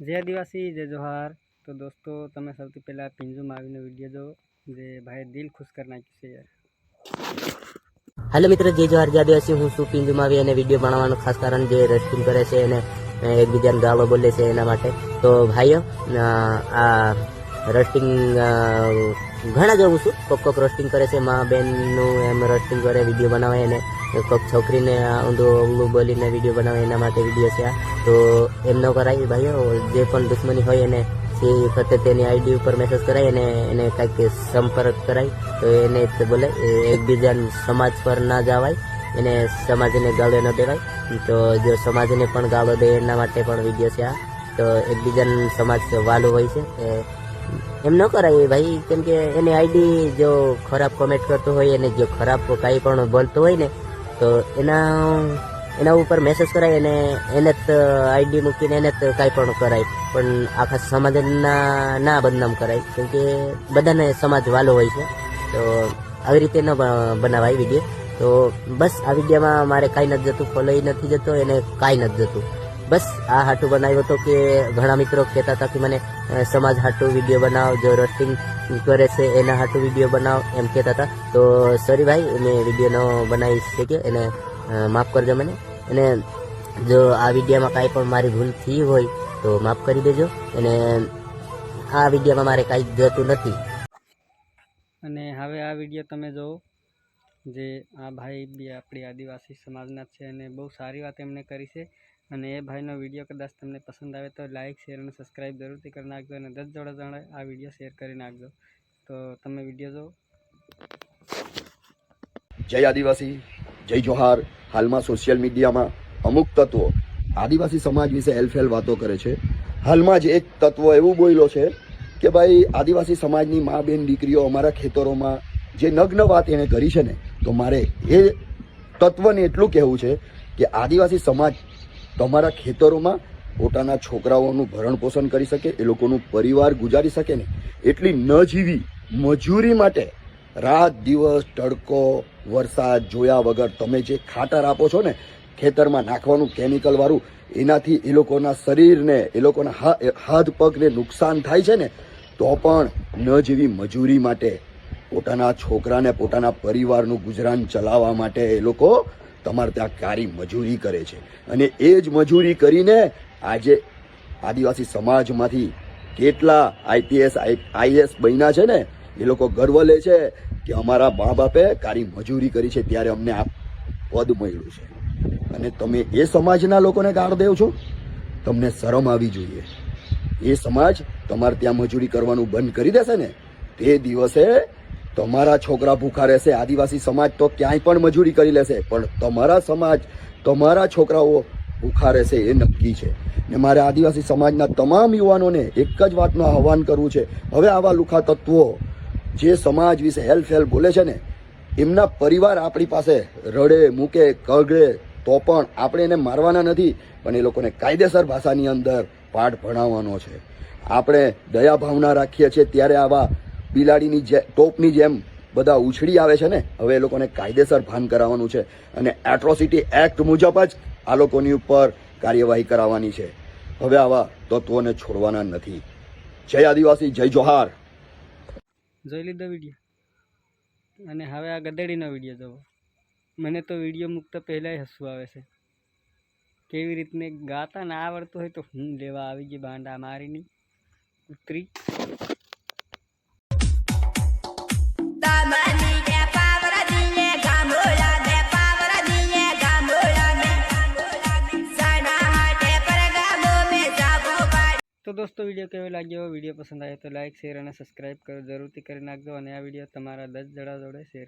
જય આદિવાસી, જય જોહાર. તો દોસ્તો, તમે સૌથી પહેલાં પિંજુમાં આવીને વીડિયો જો જે ભાઈ દિલ ખુશ કરી નાખ્યું છે યાર. હાલો મિત્રો જે જોહાર જે આદિવાસી. હું શું પિંજુમાં આવી અને વીડિયો બનાવવાનું ખાસ કારણ જે રેસ્ટિંગ કરે છે અને એકબીજાને ગાળો બોલે છે એના માટે. તો ભાઈઓ આ રસ્ટિંગ ઘણા જોઉં છું. કોક કોક રોસ્ટિંગ કરે છે. મા બેનનું એમ રસ્ટિંગ કરે, વીડિયો બનાવે અને કોક છોકરીને આ ઊંધું અવલું બોલીને વીડિયો બનાવે, એના માટે વીડિયો છે આ. તો એમ ન કરાવી ભાઈઓ, જે પણ દુશ્મની હોય એને તે ફક્ત તેની આઈડી ઉપર મેસેજ કરાય અને એને કાંઈક સંપર્ક કરાય, તો એને બોલે. એ એકબીજા સમાજ પર ના જવાય, એને સમાજને ગાળો ન દેવાય. તો જો સમાજને પણ ગાળો દે, એના માટે પણ વીડિયો છે આ. તો એકબીજાનું સમાજ વાલું હોય છે. એ એમ ન કરાય ભાઈ, કેમ કે એની આઈડી જો ખરાબ કોમેન્ટ કરતો હોય અને જો ખરાબ કાંઈ પણ બોલતો હોય ને તો એના એના ઉપર મેસેજ કરાય અને એને જ આઈડી મૂકીને એને જ કાંઈ પણ કરાય. પણ આખા સમાજના, ના બદનામ કરાય. કેમ કે બધાને સમાજ વાલો હોય છે. તો આવી રીતે ન બનાવાય વીડિયો. તો બસ આ વિડીયોમાં મારે કાંઈ નથી જતું ફોલોય નથી જતો, એને કાંઈ નથી જતું. બસ આ હાટું બનાવ્યો હતો કે ઘણા મિત્રો કહેતા હતા કે મને સમાજ હાટું વીડિયો બનાવ, જો રોસ્ટિંગ કરે છે, એના હાટું વીડિયો બનાવ, એમ કહેતા હતા. તો સોરી ભાઈ, મેં વીડિયો ન બનાવી શક્યો. એને માફ કરજો મને. અને જો આ વિડીયોમાં કાંઈ પણ મારી ભૂલ થઈ હોય, તો માફ કરી દેજો. અને આ વિડીયોમાં મારે કાંઈ જતું નથી. અને હવે આ વીડિયો તમે જુઓ જે આ ભાઈ બી આપણી આદિવાસી સમાજના છે અને બહુ સારી વાત એમણે કરી છે. અને એ ભાઈનો વીડિયો કદાચ તમને પસંદ આવે તો લાઇક શેર અને સબસ્ક્રાઈબ જરૂરથી કરી નાખજો અને દસ જોડે જણે આ વીડિયો શેર કરી નાખજો. તો તમે વીડિયો જો જય આદિવાસી, જય જોહાર. હાલમાં સોશિયલ મીડિયામાં અમુક તત્વો. આદિવાસી સમાજ વિશે હેલફેલ વાતો કરે છે. હાલમાં જ એક તત્વ એવું બોલ્યો છે કે ભાઈ, આદિવાસી સમાજની મા બેન દીકરીઓ અમારા ખેતરોમાં જે નગ્ન વાત એણે કરી છે ને, તો મારે એ તત્વને એટલું કહેવું છે કે આદિવાસી સમાજ તમારા ખેતરોમાં પોતાના છોકરાઓનું ભરણ પોષણ કરી શકે, એ લોકોનું પરિવાર ગુજારી શકે ને, એટલી ન જીવી મજૂરી માટે રાત દિવસ તડકો, વરસાદ જોયા વગર તમે જે ખાતર આપો છો ને, ખેતરમાં નાખવાનું કેમિકલવાળું એનાથી એ લોકોના શરીરને, એ લોકોના હાથ પગને નુકસાન થાય છે ને, તો પણ ન જેવી મજૂરી માટે પોતાના છોકરાને, પોતાના પરિવારનું ગુજરાન ચલાવવા માટે એ લોકો તમારે ત્યાં કારી મજૂરી કરે છે. અને એ જ મજૂરી કરીને આજે આદિવાસી સમાજમાંથી કેટલા આઈપીએસ આઈએસ બન્યા છે ને, એ લોકો ગર્વ લે છે કે અમારા મા બાપે કારી મજૂરી કરી છે ત્યારે અમને આ પદ મળ્યું છે. અને તમે એ સમાજના લોકોને ગાળ દેવ છો? તમને શરમ આવી જોઈએ. એ સમાજ તમારે ત્યાં મજૂરી કરવાનું બંધ કરી દેશે ને, તે દિવસે તમારા છોકરા ભૂખા રહેશે, આદિવાસી સમાજ તો ક્યાંય પણ મજૂરી કરી લેશે, પણ તમારા સમાજ, તમારા છોકરાઓ ભૂખા રહેશે એ નક્કી છે. ને મારે આદિવાસી સમાજના તમામ યુવાનોને એક જ વાતનું આહવાન કરવું છે. હવે આવા લુખા તત્વો જે સમાજ વિશે હેલ્પ હેલ્પ બોલે છે ને, એમના પરિવાર આપણી પાસે રડે, મૂકે કગડે તો પણ આપણે એને મારવાના નથી, પણ એ લોકોને કાયદેસર ભાષાની અંદર પાઠ ભણાવવાનો છે. આપણે દયા ભાવના રાખીએ છીએ, ત્યારે આવા બિલાડીની જે ટોપની જેમ બધા ઉછળી આવે છે ને, હવે એ લોકોને કાયદેસર ભાન કરાવવાનું છે અને એટ્રોસિટી એક્ટ મુજબ જ આ લોકોની ઉપર કાર્યવાહી કરાવવાની છે. હવે આવા તત્વોને છોડવાના નથી. જય આદિવાસી, જય જોહાર. જોઈ લીધો વીડિયો. અને હવે આ ગધેડીનો વીડિયો જોવો. મને તો વીડિયો મૂકતા પહેલાંય હસવું આવે છે. કેવી રીતને ગાતા ના આવડતું હોય તો હું લેવા આવી ગઈ બાંડા મારીની. ઉતરી. તો દોસ્તો, વીડિયો કેવો લાગ્યો? વીડિયો પસંદ આવ્યો તો લાઇક શેર અને સબસ્ક્રાઈબ કરો. જરૂરથી કરી નાખજો અને આ વીડિયો તમારા દસ જણા જોડે શેર